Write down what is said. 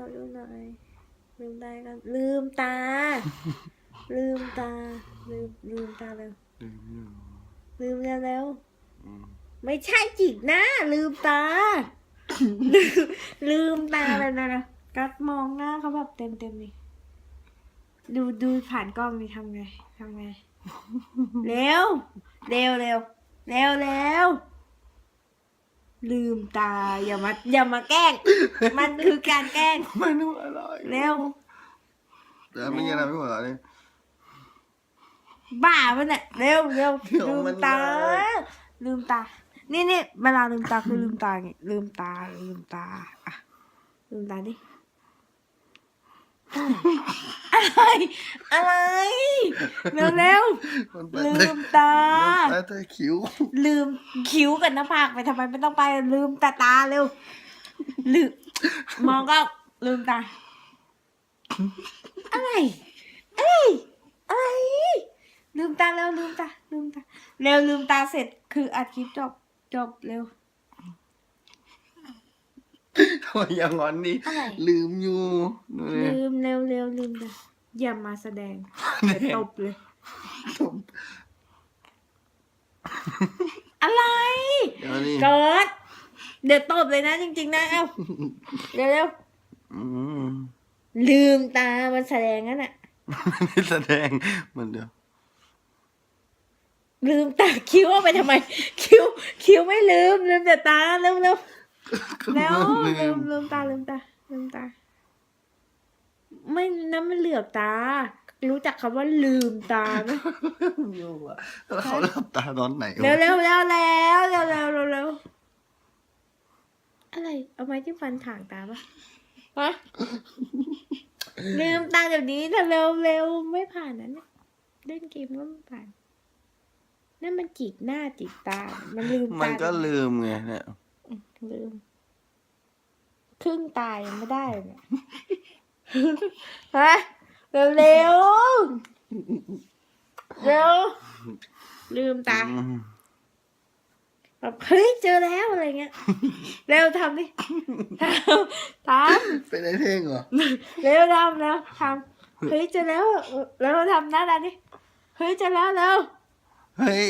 เราดูหน่อย ลืมตากันลืมตา ลืมตา ลืมลืมตาเร็วลืมอยู่ลืมแล้วแล้ว อืมไม่ใช่จิกหน้าลืมตา ลืมลืมตาเลยนะนะกัดมองหน้าเขาแบบเต็มเต็มๆนี่ดูดูผ่านกล้องนี่ทำไงทำไง เร็ว เร็วเร็วเร็วเร็ว ลืมตา อย่ามาอย่ามาแกล้ง มันคือการแกล้งไม่รู้อะไรเร็ว แต่ไม่ยังไงไม่หัวเราะเลย บ้ามันเนี่ยเร็วเร็วเดี๋ยวลืมมันตาเลยลืมตา นี่นี่เวลาลืมตาคือลืมตาไงลืมตาลืมตาอะลืมตาดิ อะไรอะไรเร็วเร็วมันไปลืมตาต่คิ้ว ลืมคิ้วกับหน้าผากไปทำไมไม่ต้องไปลืมตาตาเร็วลืมมองก็ลืมตาอะไรอะไรอะไรลืมตาเร็วลืมตาลืมตาเร็วลืมตาเสร็จคืออัดคลิปจบจบเร็ว ทำไมยังงอนนี่อะไร ลืมอยู่ดูดิลืมเร็วเร็วลืมตาอย่ามาแสดงเดี๋ยวตบเลยผมอะไร เดี๋ยวนี่เกิด เดี๋ยวตบเลยนะจริง ๆ นะ เอ้าเร็วเร็วอืมลืมตามันแสดงนั่นน่ะไม่ได้แสดงมันเดี๋ยวลืมตาคิ้วเอาไปทำไม คิ้ว คิ้วไม่ลืมลืมแต่ตาเร็วเร็ว แล้วลืลืมมลืมตาลืมตาลืมตา ไม่นั่นมันเหลือบตา รู้จักคำว่าลืมตาไหมอยู่อะแล้วเขาหลับตาตอนไหนวะเร็วเร็วเร็วแล้วเร็วเร็วเร็วเร็วอะไร เอาไม้ที่ฟันถางตาปะฮะลืมตาเดี๋ยวนี้ถ้าเร็วเร็วไม่ผ่านนะเนี่ยเล่นเกมก็ไม่ผ่านนั่นมันจิกหน้าจิกตา มันลืมมัตานก็ลืมไงเนี่ย ลืม ครึ่งตายังไม่ได้เลยเนี่ยฮะเร็วเร็วเร็วลืมตาอืมแบบเฮ้ยเจอแล้วอะไรเงี้ย เร็วทำดิทำทเป็นไอ้เท่งเหรอำเร็วทำแล้วทำเฮ้ยเจอแล้วเร็วทำหน้าตาดิเฮ้ยเจอแล้วเร็วเฮ้ย